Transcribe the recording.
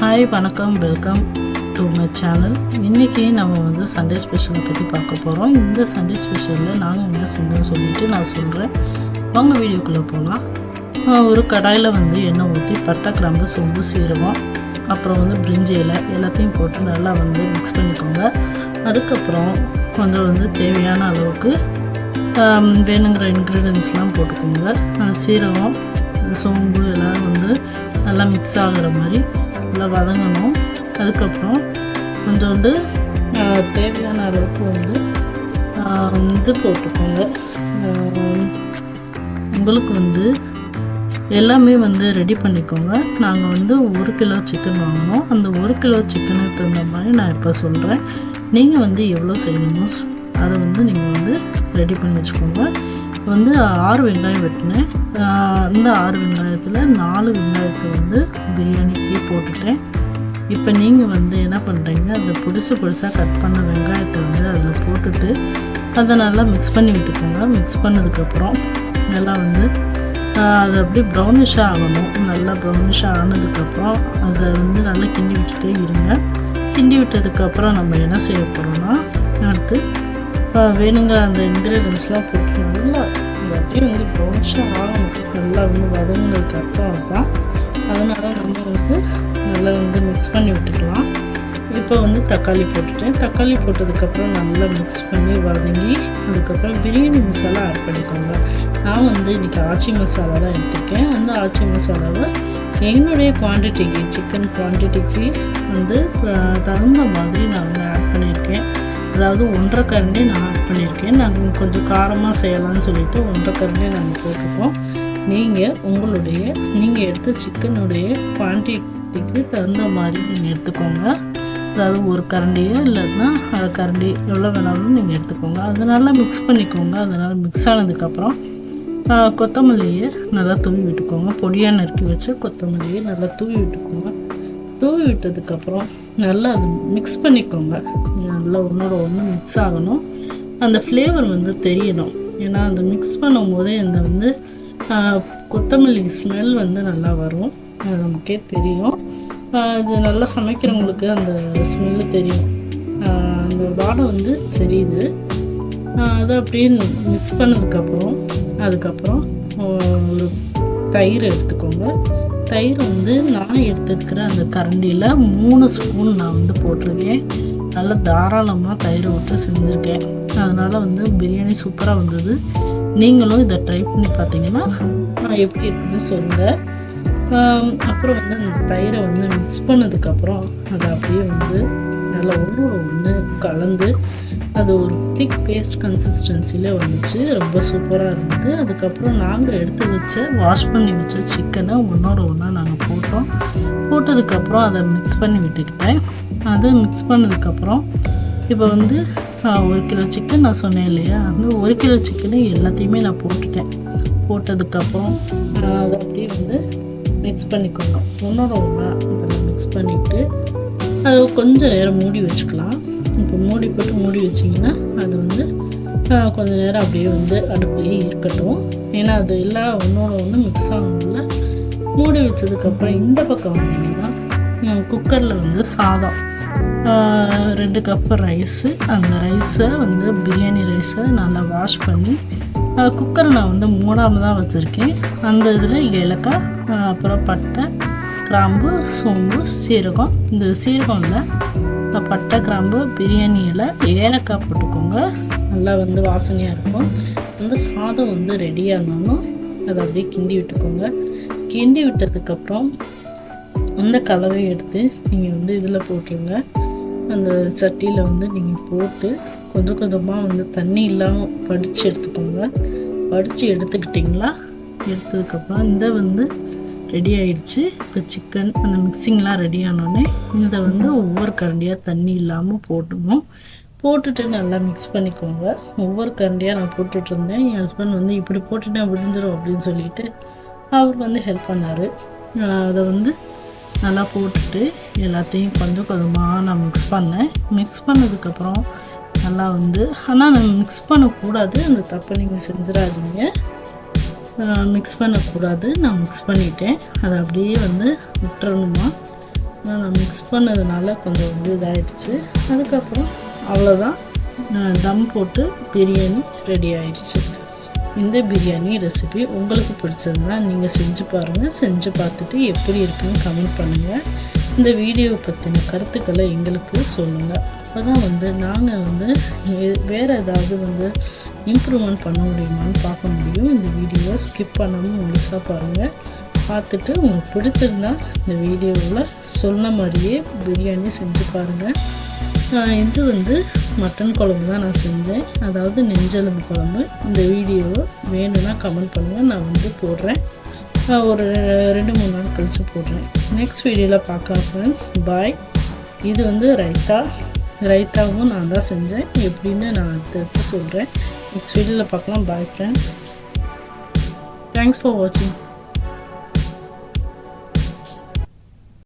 Hi வணக்கம் welcome to my channel இன்றைக்கி நம்ம வந்து சண்டே ஸ்பெஷலை பற்றி பார்க்க போகிறோம் இந்த சண்டே ஸ்பெஷலில் நாங்கள் என்ன செஞ்சோம்னு சொல்லிட்டு நான் சொல்கிறேன் வாங்க வீடியோக்குள்ளே போகலாம் ஒரு கடாயில் வந்து எண்ணெய் ஊற்றி பட்டை கிராம்பு சொம்பு சீரகம் அப்புறம் வந்து பிரிஞ்சி இலை எல்லாத்தையும் போட்டு நல்லா வந்து மிக்ஸ் பண்ணிக்கோங்க. அதுக்கப்புறம் கொஞ்சம் வந்து தேவையான அளவுக்கு வேணுங்கிற இன்க்ரீடியன்ஸ்லாம் போட்டுக்கோங்க. அந்த சீரகம் சோம்பு எல்லாம் வந்து நல்லா மிக்ஸ் ஆகிற மாதிரி நல்லா வதங்கணும். அதுக்கப்புறம் கொஞ்சோண்டு தேவையான அளவுக்கு வந்து இது போட்டுக்கோங்க. உங்களுக்கு வந்து எல்லாமே வந்து ரெடி பண்ணிக்கோங்க. நாங்கள் வந்து ஒரு கிலோ சிக்கன் வாங்கினோம் அந்த ஒரு கிலோ சிக்கனுக்கு தகுந்த மாதிரி நான் இப்போ சொல்கிறேன் நீங்கள் வந்து எவ்வளோ செய்யணுமோ அதை வந்து நீங்கள் வந்து ரெடி பண்ணி வச்சுக்கோங்க. வந்து ஆறு வெங்காயம் வெட்டினேன். அந்த ஆறு வெங்காயத்தில் நாலு வெங்காயத்தை வந்து பிரியாணிக்கு போட்டுட்டேன். இப்போ நீங்கள் வந்து என்ன பண்ணுறீங்க அந்த புதுசு புதுசாக கட் பண்ண வெங்காயத்தை வந்து அதில் போட்டுட்டு அதை நல்லா மிக்ஸ் பண்ணி விட்டுக்கோங்க. மிக்ஸ் பண்ணதுக்கப்புறம் நல்லா வந்து அது அப்படியே ப்ரௌனிஷாக ஆகணும். நல்லா ப்ரௌனிஷாக ஆனதுக்கப்புறம் அதை வந்து நல்லா கிண்டி விட்டுட்டே இருங்க. கிண்டி விட்டதுக்கப்புறம் நம்ம என்ன செய்ய போகிறோம்னா அடுத்து வேணுங்கிற அந்த இன்க்ரீடியன்ஸ்லாம் போட்டு நல்லா அப்படியே வந்து ப்ரௌனிஷாக ஆகணும். நல்லா வந்து வதங்கினதுக்கப்புறம் தான் அதனால் நம்ம வந்து நல்லா வந்து மிக்ஸ் பண்ணி விட்டுக்கலாம். இப்போ வந்து தக்காளி போட்டுட்டேன். தக்காளி போட்டதுக்கப்புறம் நல்லா மிக்ஸ் பண்ணி வதங்கி அதுக்கப்புறம் பிரியாணி மசாலா ஆட் பண்ணிக்கோங்க. நான் வந்து இன்றைக்கி ஆச்சி மசாலா தான் எடுத்துருக்கேன். அந்த ஆச்சி மசாலாவை என்னுடைய குவான்டிட்டிக்கு சிக்கன் குவான்டிட்டிக்கு வந்து தகுந்த மாதிரி நான் வந்து ஆட் பண்ணியிருக்கேன். அதாவது ஒன்றரை கரண்டி நான் ஆட் பண்ணியிருக்கேன். நாங்கள் கொஞ்சம் காரமாக செய்யலாம்னு சொல்லிட்டு ஒன்றரை கரண்டி நாங்கள் போட்டிருக்கோம். நீங்கள் உங்களுடைய நீங்கள் எடுத்த சிக்கனுடைய குவான்டிட்டிக்கு தகுந்த மாதிரி நீங்கள் எடுத்துக்கோங்க. அதாவது ஒரு கரண்டியோ இல்லைன்னா அரை கரண்டி எவ்வளோ வேணாலும் நீங்கள் எடுத்துக்கோங்க. அதனால் மிக்ஸ் பண்ணிக்கோங்க. அதனால் மிக்ஸ் ஆனதுக்கப்புறம் கொத்தமல்லியை நல்லா தூவி விட்டுக்கோங்க. பொடியாக நறுக்கி வச்சு கொத்தமல்லியை நல்லா தூவி விட்டுக்கோங்க. தூவி விட்டதுக்கப்புறம் நல்லா அது மிக்ஸ் பண்ணிக்கோங்க. நல்லா ஒன்றோட ஒன்று மிக்ஸ் ஆகணும். அந்த ஃப்ளேவர் வந்து தெரியணும். ஏன்னா அந்த மிக்ஸ் பண்ணும் போதே இந்த வந்து கொத்தமல்லி ஸ்மெல் வந்து நல்லா வரும். அது நமக்கே தெரியும். இது நல்லா சமைக்கிறவங்களுக்கு அந்த ஸ்மெல்லு தெரியும். அந்த வாடை வந்து தெரியுது. அதை அப்படியே மிக்ஸ் பண்ணதுக்கப்புறம் அதுக்கப்புறம் ஒரு தயிர் எடுத்துக்கோங்க. தயிர் வந்து நான் எடுத்துருக்கிற அந்த கரண்டியில் மூணு ஸ்பூன் நான் வந்து போட்டிருக்கேன். நல்லா தாராளமாக தயிர் விட்டு செஞ்சுருக்கேன். அதனால் வந்து பிரியாணி சூப்பராக வந்தது. நீங்களும் இதை ட்ரை பண்ணி பார்த்தீங்கன்னா நான் எப்படி இருக்குன்னு சொல்லுங்கள் அப்புறம் வந்து அந்த தயிரை வந்து மிக்ஸ் பண்ணதுக்கப்புறம் அதை அப்படியே வந்து நல்லா ஒன்றோட ஒன்று கலந்து அது ஒரு திக் பேஸ்ட் கன்சிஸ்டன்சியில் வந்துச்சு. ரொம்ப சூப்பராக இருந்தது. அதுக்கப்புறம் நாங்கள் எடுத்து வச்ச வாஷ் பண்ணி வச்ச சிக்கனை ஒன்றோட ஒன்றா நாங்கள் போட்டோம். போட்டதுக்கப்புறம் அதை மிக்ஸ் பண்ணி விட்டுக்கிட்டேன். அதை மிக்ஸ் பண்ணதுக்கப்புறம் இப்போ வந்து ஒரு கிலோ சிக்கன் நான் சொன்னேன் இல்லையா? அந்த ஒரு கிலோ சிக்கனை எல்லாத்தையுமே நான் போட்டுட்டேன். போட்டதுக்கப்புறம் அதை அப்படியே வந்து மிக்ஸ் பண்ணிக்கணும். ஒன்றோட ஒன்றா அதில் மிக்ஸ் பண்ணிவிட்டு அதை கொஞ்சம் நேரம் மூடி வச்சுக்கலாம். இப்போ மூடி போட்டு மூடி வச்சிங்கன்னா அது வந்து கொஞ்ச நேரம் அப்படியே வந்து அடுப்புலேயே இருக்கட்டும். ஏன்னா அது எல்லாம் ஒன்றோட ஒன்று மிக்ஸ் ஆகணும்ல மூடி வச்சதுக்கப்புறம் இந்த பக்கம் வந்தீங்கன்னா குக்கரில் வந்து சாதம். ரெண்டு கப்பு ரைஸு அந்த ரைஸை வந்து பிரியாணி ரைஸை நல்லா வாஷ் பண்ணி குக்கரை நான் வந்து மூடாமல் தான் வச்சுருக்கேன். அந்த இதில் ஏலக்காய் அப்புறம் பட்டை கிராம்பு சோம்பு சீரகம். இந்த சீரகம் இல்லை பட்டை கிராம்பு பிரியாணி இலை ஏலக்காய் போட்டுக்கோங்க. நல்லா வந்து வாசனையாக இருக்கும். அந்த சாதம் வந்து ரெடியாகணும் அதை அப்படியே கிண்டி விட்டுக்கோங்க. கிண்டி விட்டதுக்கப்புறம் அந்த கலவையை எடுத்து நீங்கள் வந்து இதில் போட்டுருங்க. அந்த சட்டியில் வந்து நீங்கள் போட்டு கொஞ்சம் கொஞ்சமாக வந்து தண்ணி இல்லாமல் வடித்து எடுத்துக்கோங்க. வடித்து எடுத்துக்கிட்டிங்களா? எடுத்ததுக்கப்புறம் இந்த வந்து ரெடி ஆயிடுச்சு. இப்போ சிக்கன் அந்த மிக்சிங்லாம் ரெடி ஆனோடனே இதை வந்து ஒவ்வொரு கரண்டியாக தண்ணி இல்லாமல் போட்டுணும் போட்டுட்டு நல்லா மிக்ஸ் பண்ணிக்கோங்க. ஒவ்வொரு கரண்டியாக நான் போட்டுட்டு இருந்தேன். என் ஹஸ்பண்ட் வந்து இப்படி போட்டுட்டேன் விழுந்துடும் அப்படின்னு சொல்லிட்டு அவர் வந்து ஹெல்ப் பண்ணார். அதை வந்து நல்லா போட்டுட்டு எல்லாத்தையும் கொஞ்சம் கொஞ்சமாக நான் மிக்ஸ் பண்ணேன். மிக்ஸ் பண்ணதுக்கப்புறம் நல்லா வந்து ஆனால் நம்ம மிக்ஸ் பண்ணக்கூடாது. அந்த தப்பை நீங்கள் செஞ்சிடாதீங்க. மிக்ஸ் பண்ணக்கூடாது. நான் மிக்ஸ் பண்ணிட்டேன். அதை அப்படியே வந்து விட்டுறணுமா? ஆனால் நான் மிக்ஸ் பண்ணதுனால கொஞ்சம் வந்து இதாகிடுச்சு அதுக்கப்புறம் அவ்வளோதான் தம் போட்டு பிரியாணி ரெடி ஆயிடுச்சு. இந்த பிரியாணி ரெசிபி உங்களுக்கு பிடிச்சதுன்னா நீங்கள் செஞ்சு பாருங்கள் செஞ்சு பார்த்துட்டு எப்படி இருக்குன்னு கமெண்ட் பண்ணுங்கள் இந்த வீடியோவை பற்றின கருத்துக்களை எங்களுக்கு சொல்லுங்கள் அப்போ தான் வந்து நாங்கள் வந்து வேறு ஏதாவது வந்து இம்ப்ரூவ்மெண்ட் பண்ண முடியுமான்னு பார்க்க முடியும். இந்த வீடியோவை ஸ்கிப் பண்ணாமல் முழுசாக பாருங்கள் பார்த்துட்டு உங்களுக்கு பிடிச்சிருந்தா இந்த வீடியோவில் சொன்ன மாதிரியே பிரியாணி செஞ்சு பாருங்கள் இது வந்து மட்டன் குழம்பு தான் நான் செஞ்சேன். அதாவது நெஞ்செலும்பு குழம்பு. இந்த வீடியோவை வேணும்னா கமெண்ட் பண்ணுங்கள் நான் வந்து போடுறேன். ஒரு ரெண்டு மூணு நாள் கழித்து போடுறேன். நெக்ஸ்ட் வீடியோவில் பார்க்கலாம் ஃப்ரெண்ட்ஸ் பாய் இது வந்து ரைத்தா. ரைத்தாவும் நான் தான் செஞ்சேன். எப்படின்னு நான் அடுத்தடுத்து சொல்கிறேன் நெக்ஸ்ட் வீடியோவில் பார்க்கலாம். பாய் ஃப்ரெண்ட்ஸ் தேங்க்ஸ் ஃபார் வாட்சிங்